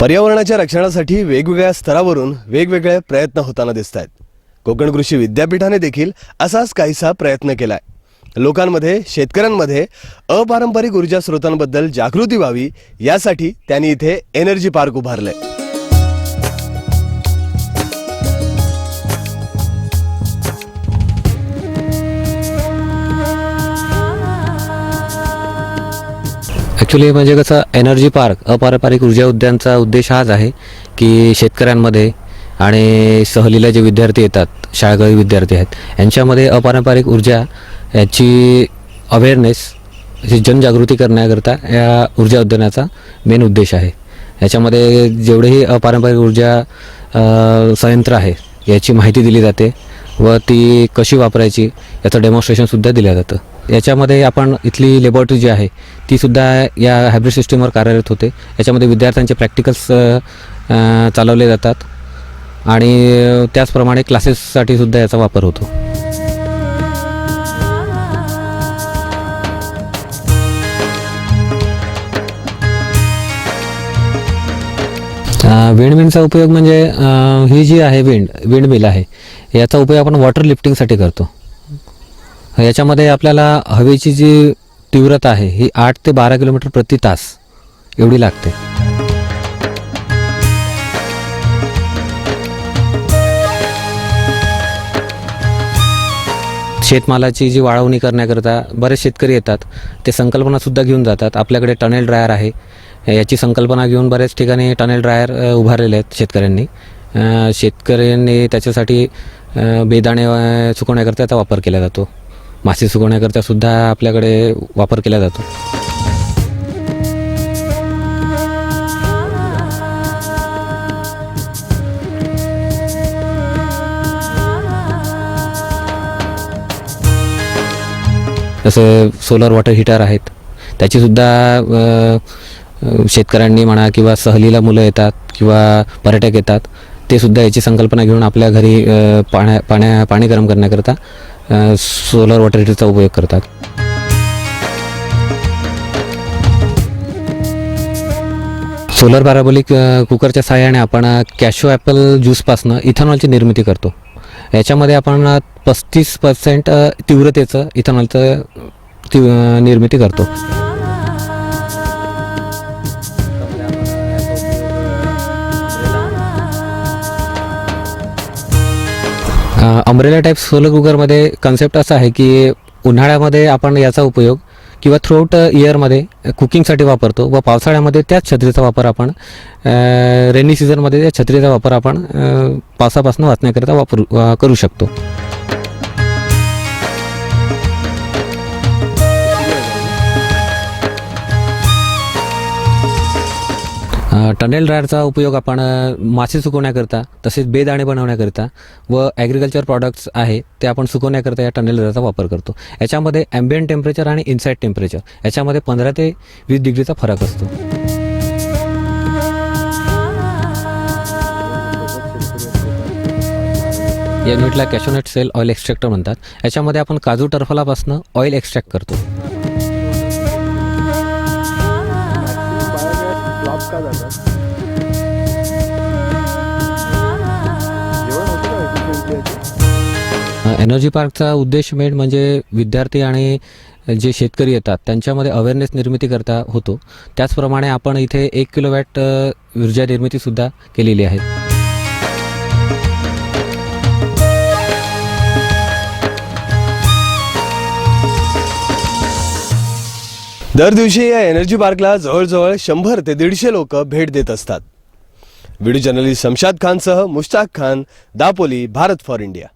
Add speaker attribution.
Speaker 1: पर्यावरणाच्या रक्षणासाठी वेगवेगळ्या स्तरावरून वेगवेगळे प्रयत्न होताना दिसत आहेत कोकण कृषी विद्यापीठाने देखील असाच काहीसा प्रयत्न केलाय. लोकांमध्ये शेतकऱ्यांमध्ये अपारंपरिक ऊर्जा स्रोतांबद्दल जागृती व्हावी यासाठी त्यांनी इथे एनर्जी पार्क उभारलंय.
Speaker 2: ॲक्च्युली म्हणजे कसं एनर्जी पार्क अपारंपरिक ऊर्जा उद्यानचा उद्देश हाच आहे की शेतकऱ्यांमध्ये आणि सहलीला जे विद्यार्थी येतात शाळकरी विद्यार्थी आहेत यांच्यामध्ये अपारंपरिक ऊर्जा याची अवेअरनेस जनजागृती करण्याकरता या ऊर्जा उद्यानाचा मेन उद्देश आहे. याच्यामध्ये जेवढेही अपारंपरिक ऊर्जा संयंत्र आहे याची माहिती दिली जाते व ती कशी वापरायची याचं डेमॉन्स्ट्रेशनसुद्धा दिलं जातं. याच्यामध्ये आपण इथली लेबॉरेटरी जी आहे ती सुद्धा या हायब्रिड सिस्टीमवर कार्यरत होते. याच्यामध्ये विद्यार्थ्यांचे प्रॅक्टिकल्स चालवले जातात आणि त्याचप्रमाणे क्लासेससाठी सुद्धा याचा वापर होतो. विंड मिलचा उपयोग म्हणजे ही जी आहे विंड विंड मिल आहे याचा उपयोग आपण वॉटर लिफ्टिंगसाठी करतो. याच्यामध्ये आपल्याला हवेची जी तीव्रता आहे ही आठ ते बारा किलोमीटर प्रति तास एवढी लागते. शेतमालाची जी वाळवणी करण्याकरता बरेच शेतकरी येतात ते संकल्पनासुद्धा घेऊन जातात. आपल्याकडे टनेल ड्रायर आहे. याची संकल्पना घेऊन बऱ्याच ठिकाणी टनेल ड्रायर उभारलेले आहेत शेतकऱ्यांनी. शेतकऱ्यांनी त्याच्यासाठी बेदाणे सुकवण्याकरता त्याचा वापर केला जातो. मासे सुकवण्याकरता सुद्धा आपल्याकडे वापर केला जातो. जसं सोलर वॉटर हीटर आहेत त्याचीसुद्धा शेतकऱ्यांनी म्हणा किंवा सहलीला मुलं येतात किंवा पर्यटक येतात ते सुद्धा याची संकल्पना घेऊन आपल्या घरी पाण्या पाण्या पाणी गरम करण्याकरता सोलर वॉटर हीटरचा उपयोग करतात. सोलर पॅराबोलिक कुकरच्या सहाय्याने आपण कॅशो ॲपल ज्यूसपासनं इथेनॉलची निर्मिती करतो. याच्यामध्ये आपण पस्तीस पर्सेंट तीव्रतेचं इथेनॉलचं ती निर्मिती करतो. अम्ब्रेला टाईप सोलर कुकरमध्ये कन्सेप्ट असा आहे की उन्हाळ्यामध्ये आपण याचा उपयोग किंवा थ्रूआउट इयरमध्ये कुकिंगसाठी वापरतो व पावसाळ्यामध्ये त्याच छत्रीचा वापर आपण रेनी सीझनमध्ये त्या छत्रीचा वापर आपण पावसापासून वाचण्याकरिता वापरू करू शकतो. टनेल ड्रायरचा उपयोग आपण मासे सुकवण्याकरता तसेच बेदाणे बनवण्याकरिता व ॲग्रिकल्चर प्रॉडक्ट्स आहे ते आपण सुकवण्याकरता या टनेल ड्रायरचा वापर करतो. याच्यामध्ये ॲम्बियन टेम्परेचर आणि इनसाईड टेम्परेचर याच्यामध्ये पंधरा ते वीस डिग्रीचा फरक असतो. या युनिटला कॅशोनट सेल ऑइल एक्स्ट्रॅक्टर म्हणतात. याच्यामध्ये आपण काजू टर्फलापासून ऑइल एक्स्ट्रॅक्ट करतो.
Speaker 1: का जातात जेवण होतं का?
Speaker 2: एनर्जी पार्कचा उद्देश मेन म्हणजे विद्यार्थी आणि जे शेतकरी येतात त्यांच्यामध्ये अवेअरनेस निर्मिती करता होतो. त्याचप्रमाणे आपण इथे एक किलोवॅट अ, ऊर्जा निर्मितीसुद्धा केलेली आहे.
Speaker 1: दर दिवशी या एनर्जी पार्कला जवळजवळ शंभर ते दीडशे लोक भेट देत असतात. व्हिडिओ जर्नलिस्ट शमशाद खानसह मुश्ताक खान दापोली भारत फॉर इंडिया.